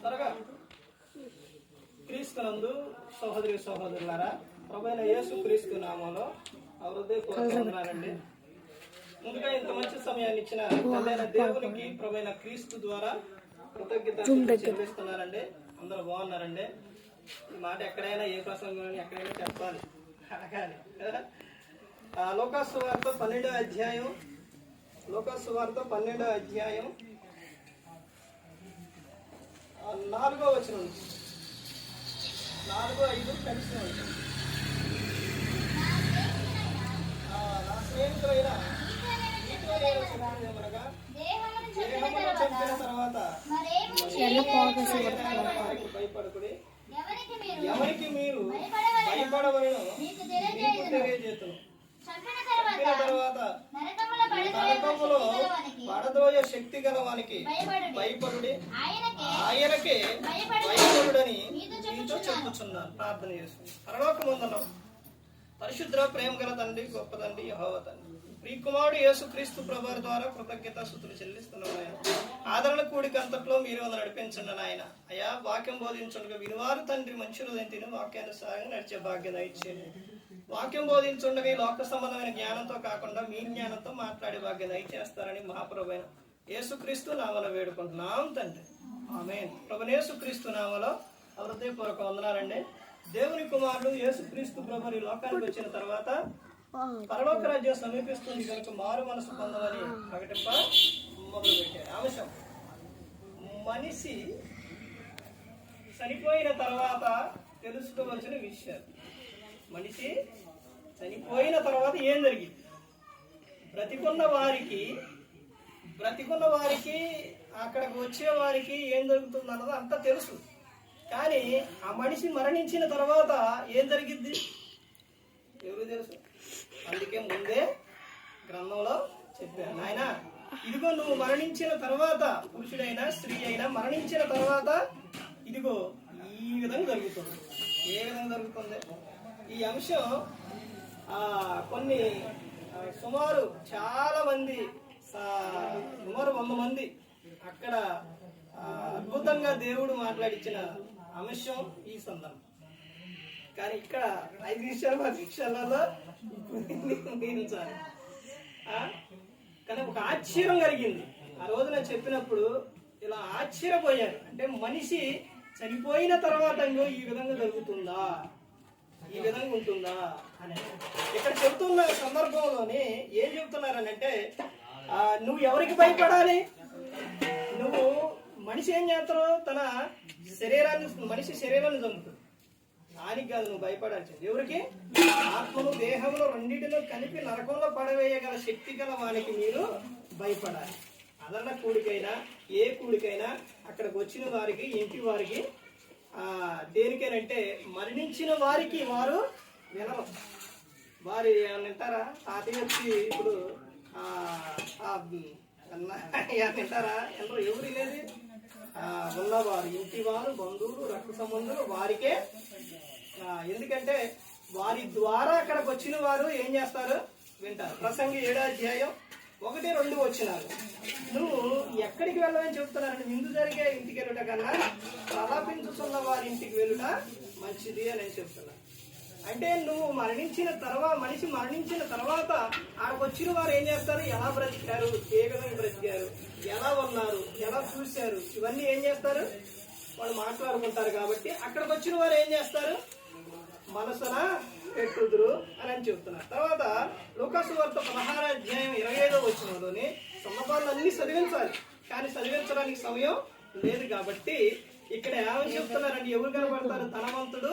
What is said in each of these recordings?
త్వరగా క్రీస్తునందు సహోదరి సహోదరులారా ప్రభైన యేసు క్రీస్తు నామంలో కోరుకుంటున్నారండి ముందుగా ఇంత మంచి సమయాన్ని ఇచ్చిన తండ్రైన దేవునికి ప్రభైన క్రీస్తు ద్వారా కృతజ్ఞత చెల్లిస్తున్నారండి అందరూ బాగున్నారండి. ఈ మాట ఎక్కడైనా ఏ ప్రసంగంలో ఎక్కడైనా చెప్పాలి. అడగాలి. లోకాసు వార్త పన్నెండో అధ్యాయం. లోకాసు వార్త పన్నెండో అధ్యాయం. నాలుగో వచ్చిన నాలుగో ఐదు కలిసి ఉంటుంది ఆ, నా స్నేహితులైన చంపిన తర్వాత భయపడకుడి. ఎవరికి మీరు భయపడవలెను. మీకు. తెలియజేతును చంపిన తర్వాత నరకములో పడద్రోయు శక్తి గలవానికి భయపడుడి. ఆయనకే ఆయనకే భయపడుడి. భయపడుడని మీతో చెప్పుచున్నాను. ప్రార్థన చేస్తుంది. పరలోకమందున పరిశుద్ర ప్రేమ గల తండ్రి గొప్ప తండ్రి యెహోవా తండ్రి. ప్రియ కుమారుడు యేసు క్రీస్తు ప్రభు ద్వారా కృతజ్ఞత స్థుతులు చెల్లిస్తున్నాను ఆయన ఆదరణ కూడిక అంతట్లో మీరు వంద నడిపించండి నాయన. అయ్యా వాక్యం బోధించుండగా వినివారు తండ్రి మంచి హృదయం తిని వాక్యానుసారంగా నడిచే భాగ్యం ఇచ్చేది వాక్యం బోధించుండగా ఈ లోక సంబంధమైన జ్ఞానంతో కాకుండా మీ జ్ఞానంతో మాట్లాడే భాగ్యం దయచేస్తారని మహాప్రభైన యేసుక్రీస్తు నామలో వేడుకుంటున్నాం తండ్రి. ఆమె ప్రభు యేసుక్రీస్తు నామలో హృదయపూర్వక వందనాలండి. దేవుని కుమారుడు యేసుక్రీస్తు ప్రభు ఈ లోకానికి వచ్చిన తర్వాత పరలోక రాజ్యం సమీపిస్తుంది కనుక మారు మనసు పొందమని ప్రకటింప మొదలుపెట్టారు. అంశం మనిషి చనిపోయిన తర్వాత తెలుసుకోవలసిన విషయాలు మనిషి చనిపోయిన తర్వాత ఏం జరిగింది? బ్రతికున్న వారికి బ్రతికున్న వారికి అక్కడికి వచ్చే వారికి ఏం జరుగుతుంది అన్నది అంతా తెలుసు. కానీ ఆ మనిషి మరణించిన తర్వాత ఏం జరిగిద్ది? ఎవరు తెలుసు? అందుకే ముందే గ్రంథంలో చెప్పాను ఆయన ఇదిగో నువ్వు మరణించిన తర్వాత పురుషుడైనా స్త్రీ అయినా మరణించిన తర్వాత ఇదిగో ఈ విధంగా జరుగుతుంది. ఏ విధంగా జరుగుతుంది? ఈ అంశం కొన్ని సుమారు చాలా మంది సుమారు వంద మంది అక్కడ అద్భుతంగా దేవుడు మాట్లాడించిన అంశం ఈ సందర్భం. కానీ ఇక్కడ ఐదు నిమిషాలు పది నిమిషాలలో కానీ ఒక ఆశ్చర్యం కలిగింది. ఆ రోజు నేను చెప్పినప్పుడు ఇలా ఆశ్చర్యపోయారు. అంటే మనిషి చనిపోయిన తర్వాత ఈ విధంగా జరుగుతుందా? ఈ విధంగా ఉంటుందా అని. ఇక్కడ చెబుతున్న సందర్భంలోనే ఏం చెబుతున్నారనంటే అంటే నువ్వు ఎవరికి భయపడాలి? నువ్వు మనిషి ఏం చేస్తారో తన శరీరాన్ని మనిషి శరీరాన్ని చంపుతుంది దానికి కాదు నువ్వు భయపడాల్సింది. ఎవరికి? ఆత్మను దేహంలో రెండింటిలో కలిపి నరకంలో పడవేయగల శక్తి గల వానికి మీరు భయపడాలి. అదన్న కూడికైనా ఏ కూడికైనా అక్కడికి వచ్చిన వారికి ఇంటి వారికి దేనికేనంటే మరణించిన వారికి వారు వినరు వారు ఏమన్నా తాతయ్య వచ్చి ఇప్పుడు ఆ, ఆ, ఎవరు ఎవరు లేదు ఉన్నవారు ఇంటి వారు బంధువులు రక్త సంబంధులు వారికే ఎందుకంటే వారి ద్వారా అక్కడికి వచ్చిన వారు ఏం చేస్తారు? వింటారు. ప్రసంగి ఏడో అధ్యాయం ఒకటి రెండు వచ్చినారు. నువ్వు ఎక్కడికి వెళ్ళమని చెప్తున్నారంటే విందు జరిగే ఇంటికి వెళ్ళుట కన్నా ప్రలాపించుతున్న వారి ఇంటికి వెళ్ళుట మంచిది అని నేను చెప్తున్నా అంటే నువ్వు మరణించిన తర్వాత మనిషి మరణించిన తర్వాత ఆడకొచ్చిన వారు ఏం చేస్తారు? ఎలా బ్రతికారు? ఏ విధంగా బ్రతికారు? ఎలా ఉన్నారు? ఎలా చూశారు? ఇవన్నీ ఏం చేస్తారు? వాళ్ళు మాట్లాడుకుంటారు కాబట్టి అక్కడికి వచ్చిన వారు ఏం చేస్తారు? మనసున పెట్టుదురు అని అని చెప్తున్నారు. తర్వాత లోకాసు వార్త పదహార అధ్యాయం ఇరవై ఐదో వచ్చినలోని సందర్భాలు అన్ని చదివించాలి కానీ చదివించడానికి సమయం లేదు కాబట్టి ఇక్కడ ఏమని చెప్తున్నారండి ఎవరు కనబడతారు? ధనవంతుడు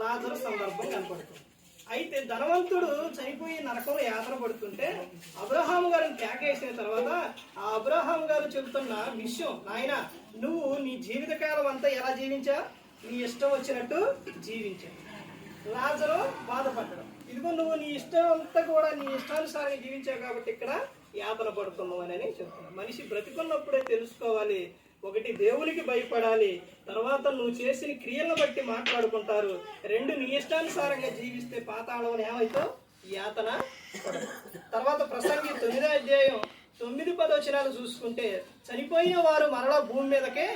లాజరు సందర్భం కనపడుతుంది అయితే ధనవంతుడు చనిపోయి నరకంలో యాత్ర పడుతుంటే అబ్రహాం గారిని త్యాగేసిన తర్వాత ఆ అబ్రహాం గారు చెబుతున్న విషయం నాయన నువ్వు నీ జీవితకాలం అంతా ఎలా జీవించా నీ ఇష్టం వచ్చినట్టు జీవించా లాజరు బాధపడ్డడం. ఇదిగో నువ్వు నీ ఇష్టం అంతా కూడా నీ ఇష్టానుసారంగా జీవించావు కాబట్టి ఇక్కడ యాతన పడుతున్నావు అని చెప్తున్నావు మనిషి బ్రతికున్నప్పుడే తెలుసుకోవాలి. ఒకటి దేవునికి భయపడాలి. తర్వాత నువ్వు చేసిన క్రియలను బట్టి మాట్లాడుకుంటారు. రెండు నీ ఇష్టానుసారంగా జీవిస్తే పాతాళం ఏమైతో? యాతన పడదు. తర్వాత ప్రసంగి తొమ్మిదో అధ్యాయం తొమ్మిది పదవచనాలు చూసుకుంటే చనిపోయిన వారు మరలా భూమి మీదకే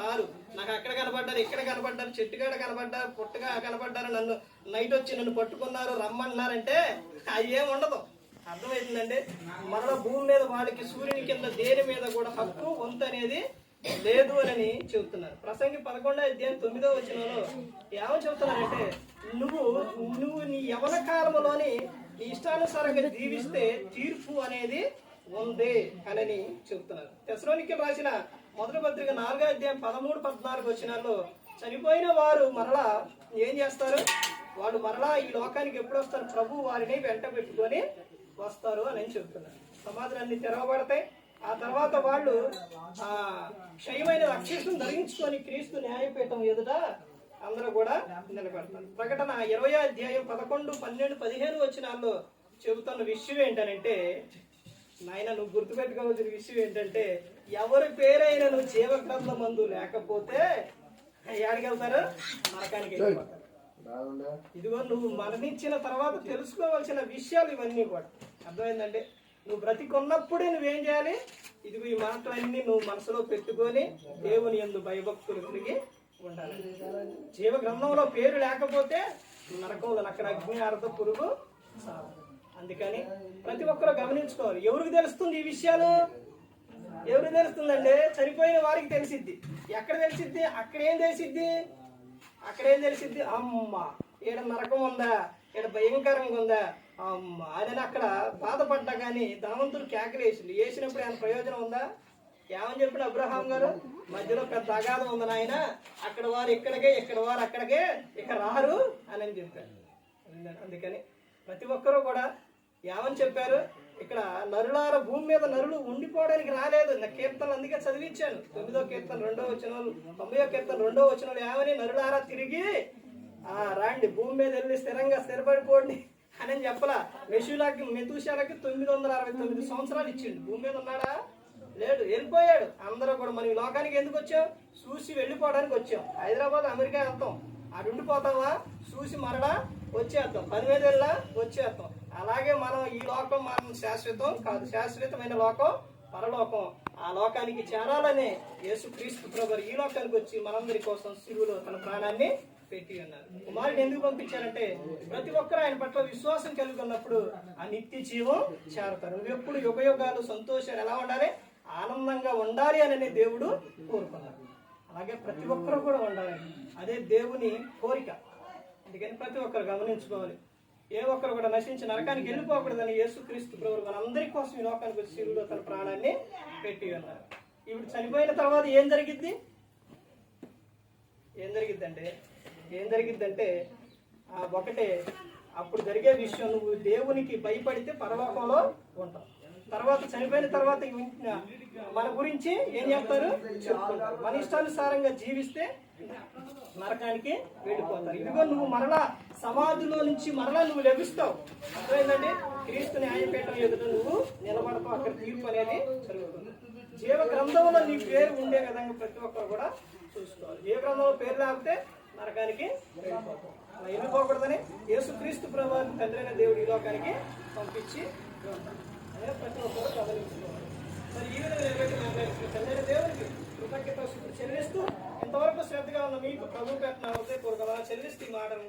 రారు నాకు అక్కడ కనపడ్డారు ఇక్కడ కనపడ్డారు చెట్టుగాడ కనపడ్డారు పుట్టగా కనపడ్డారు నన్ను నైట్ వచ్చి నన్ను పట్టుకున్నారు రమ్మన్నారంటే అది ఏం ఉండదు. అర్థమవుతుందండి మరల భూమి మీద వాడికి సూర్యుని కింద దేని మీద కూడా హక్కు వంతు అనేది లేదు అని చెబుతున్నారు. ప్రసంగి పదకొండో అధ్యాయం తొమ్మిదో వచనంలో ఏమని చెబుతున్నారంటే నువ్వు నువ్వు నీ యవన కాలంలోని నీ ఇష్టానుసారంగా జీవిస్తే తీర్పు అనేది ఉంది అని చెబుతున్నారు. తెసలోనికి రాసిన మొదటి పత్రిక నాలుగో అధ్యాయం పదమూడు పద్నాలుగు వచ్చినాల్లో చనిపోయిన వారు మరలా ఏం చేస్తారు? వాళ్ళు మరలా ఈ లోకానికి ఎప్పుడు వస్తారు? ప్రభు వారిని వెంట పెట్టుకొని వస్తారు అని చెప్తున్నారు సమాజాన్ని తెరవబడతాయి. ఆ తర్వాత వాళ్ళు ఆ క్షయమైన రక్షిస్తుని ధరించుకొని క్రీస్తు న్యాయపీఠం ఎదుట అందరూ కూడా నిలబెడతారు. ప్రకటన ఇరవై అధ్యాయం పదకొండు పన్నెండు పదిహేను వచ్చినాల్లో చెబుతున్న విషయం ఏంటనంటే నాయన నువ్వు గుర్తుపెట్టుకోవాల్సిన విషయం ఏంటంటే ఎవరి పేరైనా నువ్వు జీవ గ్రంథం మందు లేకపోతే ఎక్కడికి వెళ్తారు? నరకానికి ఇదిగో నువ్వు మరణించిన తర్వాత తెలుసుకోవాల్సిన విషయాలు ఇవన్నీ కూడా. అర్థమైందండి? నువ్వు బ్రతికున్నప్పుడే నువ్వేం చేయాలి? ఇదిగో ఈ మాటలన్నీ నువ్వు మనసులో పెట్టుకొని దేవుని ఎందు భయభక్తులు కలిగి ఉండాలి. జీవ గ్రంథంలో పేరు లేకపోతే నరకంలో అక్కడ అగ్ని అర్థ పురుగు. అందుకని ప్రతి ఒక్కరు గమనించుకోవాలి. ఎవరికి తెలుస్తుంది ఈ విషయాలు? ఎవరు తెలుస్తుందండి? చనిపోయిన వారికి తెలిసిద్ది. ఎక్కడ తెలిసిద్ది? అక్కడ ఏం తెలిసిద్ది? అక్కడేం తెలిసిద్ది? అమ్మ ఈడ నరకం ఉందా? ఈడ భయంకరంగా ఉందా? అమ్మ అని అక్కడ బాధపడ్డా కానీ ధనవంతుడు కేకలు వేసినప్పుడు ఏమైనా ప్రయోజనం ఉందా? ఏమని చెప్పిన అబ్రహాం గారు? మధ్యలో పెద్ద అగాధం ఉంది నాయన. అక్కడ వారు ఇక్కడికే ఇక్కడ వారు అక్కడికే ఇక రారు అని అని చెప్పారు. అందుకని ప్రతి ఒక్కరూ కూడా ఏమని చెప్పారు? ఇక్కడ నరులార భూమి మీద నరులు ఉండిపోవడానికి రాలేదు. నా కీర్తనలు అందుకే చదివించాను. తొమ్మిదో కీర్తన రెండో వచ్చిన తొంభయో కీర్తన రెండో వచ్చిన ఏమని నరులారా తిరిగి ఆ రాండి భూమి మీద వెళ్ళి స్థిరంగా స్థిరపడిపోండి అని చెప్పలా. మెషులకి మెతుషాలకి తొమ్మిది వందల అరవై తొమ్మిది సంవత్సరాలు ఇచ్చిండు. భూమి మీద ఉన్నాడా? లేడు. వెళ్ళిపోయాడు. అందరూ కూడా మనం లోకానికి ఎందుకు వచ్చాం? చూసి వెళ్ళిపోవడానికి వచ్చాం. హైదరాబాద్ అమెరికా వెళ్తాం అటు ఉండిపోతావా? చూసి మరలా వచ్చేస్తాం పని మీద వెళ్ళా వచ్చేస్తాం అలాగే మనం ఈ లోకం మనం శాశ్వతం కాదు శాశ్వతమైన లోకం పరలోకం. ఆ లోకానికి చేరాలనే యేసు క్రీస్తు ప్రభు ఈ లోకానికి వచ్చి మనందరి కోసం శివులో తన ప్రాణాన్ని పెట్టి ఉన్నారు. కుమారుడు ఎందుకు పంపించారంటే ప్రతి ఒక్కరు ఆయన పట్ల విశ్వాసం కలిగి ఉన్నప్పుడు ఆ నిత్య జీవం చేరతారు. ఎప్పుడు యుగయుగాలు సంతోషాలు ఎలా ఉండాలి? ఆనందంగా ఉండాలి అని దేవుడు కోరుకున్నారు. అలాగే ప్రతి ఒక్కరు కూడా ఉండాలి. అదే దేవుని కోరిక. అందుకని ప్రతి ఒక్కరు గమనించుకోవాలి. ఏ ఒక్కరు కూడా నశించి నరకానికి వెళ్ళిపోకూడదని యేసుక్రీస్తు ప్రభు మనందరి కోసం ఈ లోకానికి వచ్చి శిలువలో తన ప్రాణాన్ని పెట్టి ఉన్నారు. ఇప్పుడు చనిపోయిన తర్వాత ఏం జరిగిద్ది? ఏం జరిగిద్దంటే ఏం జరిగిద్దంటే ఆ ఒకటే అప్పుడు జరిగే విషయం నువ్వు దేవునికి భయపడితే పరలోకంలో ఉంటావు. తర్వాత చనిపోయిన తర్వాత మన గురించి ఏం చేస్తారు మన ఇష్టానుసారంగా జీవిస్తే నరకానికి వెళ్ళిపోతారు. ఇదిగో నువ్వు మరలా సమాధిలో నుంచి మరలా నువ్వు లభిస్తావు అర్థమైందండి? క్రీస్తు న్యాయపీఠం ఎదుట నువ్వు నిలబడతావు. అక్కడ తీర్పు అనేది జరుగుతుంది. జీవ గ్రంథంలో నీ పేరు ఉండే విధంగా ప్రతి ఒక్కరు కూడా చూసుకోవాలి. జీవ గ్రంథంలో పేరు లేకపోతే నరకానికి అలా వెళ్ళిపోకూడదని యేసుక్రీస్తు ప్రభావం తండ్రైన దేవుడు ఈ లోకానికి పంపించి ఉంటాడు. అదే ప్రతి ఒక్కరు గమనించుకోవాలి. మరి ఈ విధంగా నెరవేర్చిన తండ్రైన దేవుడికి కృతజ్ఞత చెల్లిస్తూ ఇంతవరకు శ్రద్ధగా ఉన్న మీకు ప్రభు పెట్టిన హృదయపూర్వకంగా చెల్లిస్తూ ఈ మాటలు